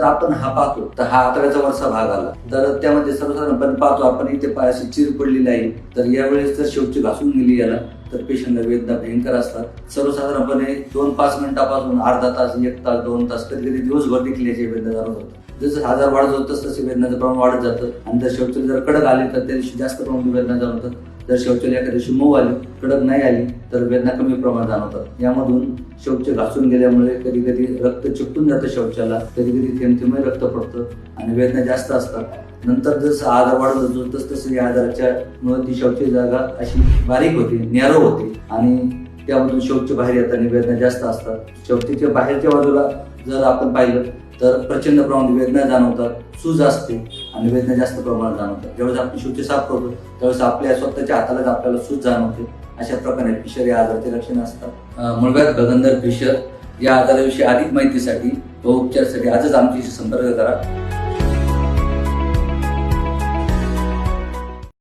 तर आपण हा पाहतो. तर हा आतड्याचा वरचा भाग आला. तर त्यामध्ये सर्वसाधारणपणे पाहतो आपण इथे पायाशी चिर पडलेली आहे. तर यावेळेस जर शेवटी घासून गेली याला. तर पेशंटला वेदना भयंकर असतात. सर्वसाधारणपणे दोन पाच मिनिटापासून अर्धा तास एक तास दोन तास कधी कधी दिवसभर देखील याची वेदना जाणवत होतात जसं आजार वाढत होत तसं वेदनाचं प्रमाण वाढत जातं. आणि जर शेवटी जर कडक आले तर त्या दिवशी जास्त प्रमाणात वेदना जाणवतात. जर शौचालय एखाद्या दिवशी मऊ आली कडक नाही आली तर वेदना कमी प्रमाणात जाणवतात. यामधून शौच घासून गेल्यामुळे कधी कधी रक्त चिपटून जातं शौचाला कधी कधी थेंबथेंबही रक्त पडतं आणि वेदना जास्त असतात. नंतर जसं आजार वाढत होतो तस तसं या आजाराच्या मुळे ती शौचाची जागा अशी बारीक होते नॅरो होते. आणि त्यामधून शौच बाहेर येताना वेदना जास्त असतात. शौचीच्या बाहेरच्या बाजूला जर आपण पाहिलं तर प्रचंड प्रमाणात वेदना जाणवतात सूज असते आणि वेदना जास्त प्रमाणात जाणवतात. ज्यावेळेस आपण शौच साफ करतो त्यावेळेस आपल्या स्वतःच्या हातालाच आपल्याला सूज जाणवते. अशा प्रकारे फिशर या आजाराचे लक्षण असतात. मुळव्यात गगनधर फिशर या आजाराविषयी अधिक माहितीसाठी व उपचारासाठी आजच आमच्याशी संपर्क करा.